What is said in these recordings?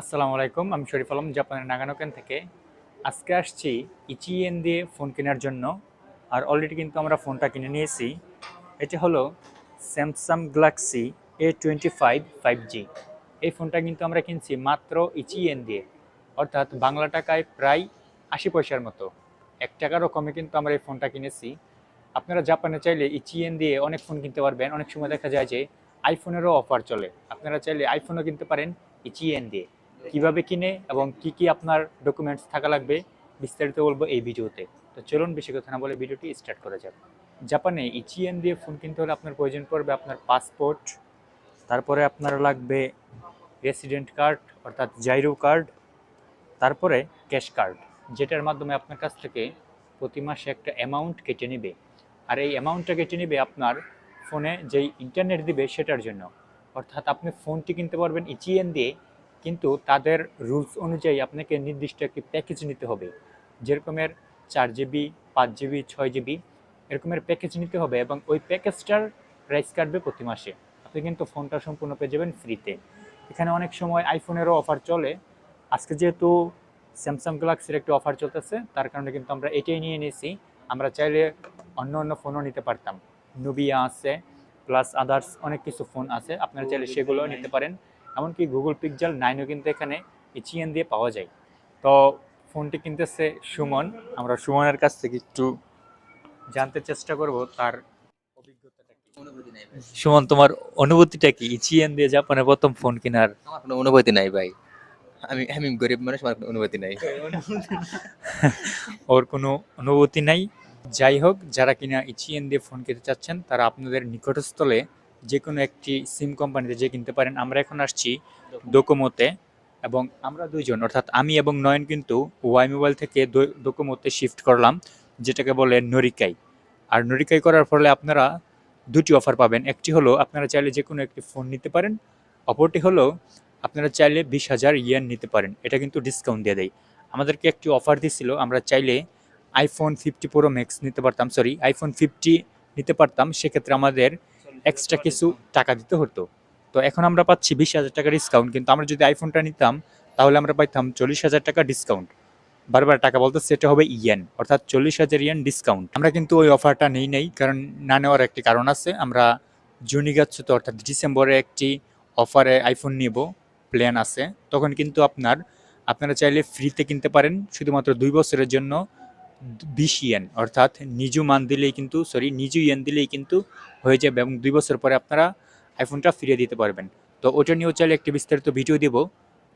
আসসালামু আলাইকুম, আমি শরীফ আলম, জাপানের নাগানোকেন থেকে। আজকে আসছি ইচিএন দিয়ে ফোন কেনার জন্য, আর অলরেডি কিন্তু আমরা ফোনটা কিনে নিয়েছি। এটা হলো Samsung Galaxy A twenty five five G এই ফোনটা কিন্তু আমরা কিনছি মাত্র ইচিএন দিয়ে, অর্থাৎ বাংলা টাকায় প্রায় আশি পয়সার মতো। এক টাকারও কমে কিন্তু আমরা এই ফোনটা কিনেছি। আপনারা জাপানে চাইলে ইচিএন দিয়ে অনেক ফোন কিনতে পারবেন। অনেক সময় দেখা যায় যে আইফোনেরও অফার চলে। আপনারা চাইলে আইফোনও কিনতে পারেন ইচিএন দিয়ে। কীভাবে কিনে এবং কি কি আপনার ডকুমেন্টস থাকা লাগবে, বিস্তারিত বলব এই ভিডিওতে। তো চলুন বেশি কথা না বলে ভিডিওটি স্টার্ট করা যাক। জাপানে ইচিএন দিয়ে ফোন কিনতে হলে আপনার প্রয়োজন পড়বে আপনার পাসপোর্ট তারপরে আপনার লাগবে রেসিডেন্ট কার্ড অর্থাৎ জাইরো কার্ড তারপরে ক্যাশ কার্ড যেটার মাধ্যমে আপনার কাছ থেকে প্রতি মাসে একটা অ্যামাউন্ট কেটে নেবে। আর এই অ্যামাউন্টটা কেটে নেবে আপনার ফোনে যেই ইন্টারনেট দিবে সেটার জন্য। অর্থাৎ আপনি ফোনটি কিনতে পারবেন ইচিএন দিয়ে কিন্তু তাদের রুলস অনুযায়ী আপনাকে নির্দিষ্ট একটি প্যাকেজ নিতে হবে। যেরকমের চার জিবি পাঁচ জিবি ছয় জিবি এরকমের প্যাকেজ নিতে হবে এবং ওই প্যাকেজটার প্রাইস কাটবে প্রতি মাসে। আপনি কিন্তু ফোনটা সম্পূর্ণ পেয়ে যাবেন ফ্রিতে এখানে অনেক সময় আইফোনেরও অফার চলে। আজকে যেহেতু স্যামসাং গ্যালাক্সির একটি অফার চলতেছে, তার কারণে কিন্তু আমরা এটাই নিয়ে নিয়েছি। আমরা চাইলে অন্য অন্য ফোনও নিতে পারতাম। নুবিয়া আছে প্লাস আদার্স অনেক কিছু ফোন আছে। আপনারা চাইলে সেগুলোও নিতে পারেন। এমনকি গুগল পিকজাল নাইনও কিন্তু এখানে ইচিএন দিয়ে পাওয়া যায়। তো ফোনটি কিনতেছে সুমন। আমরা সুমনের কাছ থেকে একটু জানতে চেষ্টা করব তার সুমন তোমার অনুভূতিটা কি? ইচিএন দিয়ে জাপানে প্রথম ফোন কেনার? আমার কোনো অনুভূতি নাই ভাই। আমি আমি গরিব মানুষ আমার কোনো অনুভূতি নাই। ওর কোনো অনুভূতি নাই। যাই হোক যারা কিনা ইচিএন দিয়ে ফোন কিনতে চাচ্ছেন তারা আপনাদের নিকটস্থলে যে কোনো একটি সিম কোম্পানিতে যে কিনতে পারেন, আমরা এখন আসছি ডোকোমোতে এবং আমরা দুইজন, অর্থাৎ আমি এবং নয়ন কিন্তু ওয়াই মোবাইল থেকে ডোকোমোতে শিফট করলাম, যেটাকে বলে নরিকাই আর নরিকাই করার ফলে আপনারা দুটি অফার পাবেন। একটি হলো, আপনারা চাইলে যে কোনো একটি ফোন নিতে পারেন, অপরটি হলো, আপনারা চাইলে বিশ হাজার ইয়েন নিতে পারেন। এটা কিন্তু ডিসকাউন্ট দিয়ে দেয়। আমাদেরকে একটি অফার দিছিল, আমরা চাইলে আইফোন ফিফটি প্রো ম্যাক্স নিতে পারতাম সরি আইফোন ফিফটি নিতে পারতাম। সেক্ষেত্রে আমাদের এক্সট্রা কিছু টাকা দিতে হতো। তো এখন আমরা পাচ্ছি বিশ হাজার টাকা ডিসকাউন্ট কিন্তু আমরা যদি আইফোনটা নিতাম, তাহলে আমরা পাইতাম চল্লিশ হাজার টাকা ডিসকাউন্ট বারবার টাকা বলতে সেটা হবে ইয়েন অর্থাৎ চল্লিশ হাজার ইয়েন ডিসকাউন্ট আমরা কিন্তু ওই অফারটা নেই নেই, কারণ না নেওয়ার একটি কারণ আছে। আমরা জুনি তো, অর্থাৎ ডিসেম্বরে একটি অফারে আইফোন নিব প্ল্যান আছে। তখন কিন্তু আপনার, আপনারা চাইলে ফ্রিতে কিনতে পারেন, শুধুমাত্র দুই বছরের জন্য। বিশ ইয়েন অর্থাৎ নিজু মান দিলেই কিন্তু সরি নিজু ইয়েন দিলেই কিন্তু হয়ে যাবে এবং দুই বছর পরে আপনারা আইফোনটা ফিরিয়ে দিতে পারবেন। তো ওটা নিয়েও চাইলে একটি বিস্তারিত ভিডিও দিব।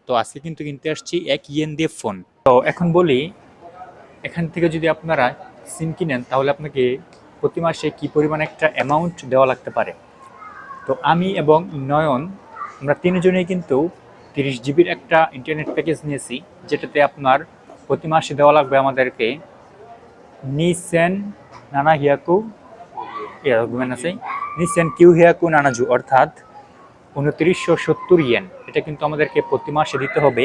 তো আজকে কিন্তু কিনতে আসছি এক ইয়েন দিয়ে ফোন তো এখন বলি, এখান থেকে যদি আপনারা সিম কিনেন, তাহলে আপনাকে প্রতি মাসে কী পরিমাণ একটা অ্যামাউন্ট দেওয়া লাগতে পারে? তো আমি এবং নয়ন, আমরা তিনজনেই কিন্তু তিরিশ জিবির একটা ইন্টারনেট প্যাকেজ নিয়েছি, যেটাতে আপনার প্রতি মাসে দেওয়া লাগবে আমাদেরকে নিসেন নানা হিয়াকু আছে। নিসেন কিউ হিয়াকু নানাজু, অর্থাৎ উনত্রিশশো সত্তর ইয়েন এটা কিন্তু আমাদেরকে প্রতি মাসে দিতে হবে।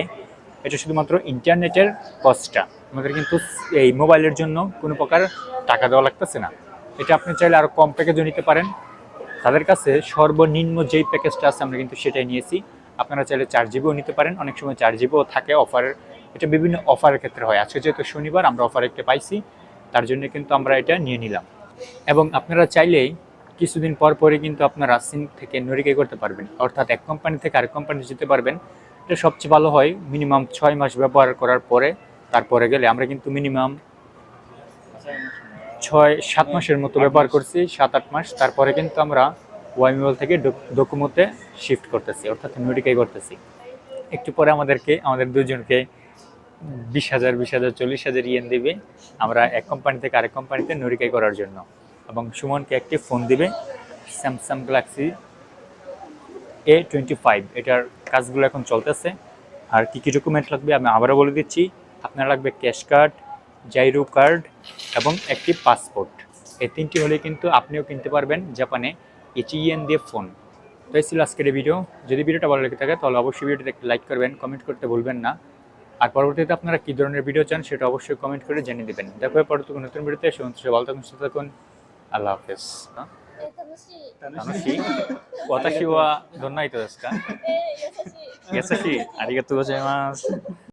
এটা শুধুমাত্র ইন্টারনেটের কস্টটা আমাদের কিন্তু এই মোবাইলের জন্য কোনো প্রকার টাকা দেওয়া লাগতেছে না। এটা আপনি চাইলে আরও কম প্যাকেজও নিতে পারেন। তাদের কাছে সর্বনিম্ন যেই প্যাকেজটা আছে, আমরা কিন্তু সেটাই নিয়েছি। আপনারা চাইলে চার জিবিও নিতে পারেন। অনেক সময় চার জিবিও থাকে অফার এটা বিভিন্ন অফারের ক্ষেত্রে হয়। আজকে যেহেতু শনিবার, আমরা অফার একটা পাইছি। তার জন্য কিন্তু আমরা এটা নিয়ে নিলাম। এবং আপনারা চাইলেই কিছুদিন পর পরে কিন্তু আপনারা সিম থেকে নরিকাই করতে পারবেন। অর্থাৎ এক কোম্পানি থেকে আরেক কোম্পানি যেতে পারবেন। এটা সবচেয়ে ভালো হয় মিনিমাম ছয় মাস ব্যবহার করার পরে তারপরে গেলে আমরা কিন্তু মিনিমাম ছয়, সাত মাসের মতো ব্যবহার করছি, সাত, আট মাস। তারপরে কিন্তু আমরা ওয়াইমিওল থেকে ডকুমোতে শিফট করতেছি, অর্থাৎ নোটিকাই করতেছি। একটু পরে আমাদেরকে, আমাদের দুজনকে বিশ হাজার বিশ হাজার, চল্লিশ হাজার ইয়েন দিবে আমরা এক কোম্পানি থেকে আরেক কোম্পানিতে নরিকাই করার জন্য। এবং সুমনকে একটি ফোন দিবে Samsung Galaxy A twenty five এটার কাজগুলো এখন চলতেছে। আর কী কী ডকুমেন্ট লাগবে আমি আবারও বলে দিচ্ছি। আপনার লাগবে ক্যাশ কার্ড জাইরো কার্ড এবং একটি পাসপোর্ট এই তিনটি হলে কিন্তু আপনিও কিনতে পারবেন জাপানে এইচইএন দিয়ে ফোন তো এই ছিল আজকের ভিডিও যদি ভিডিওটা ভালো লেগে থাকে তাহলে অবশ্যই ভিডিওতে একটি লাইক করবেন কমেন্ট করতে ভুলবেন না। আর পরবর্তীতে আপনারা কী ধরনের ভিডিও চান সেটা অবশ্যই কমেন্ট করে জানিয়ে দেবেন দেখো পরবর্তী কোনো নতুন ভিডিওতে সে ভালো থাকুন সুস্থ থাকুন আল্লাহ হাফেজえっと しい。楽しい私はどんな人ですかえー、優しい。優しいありがとうございます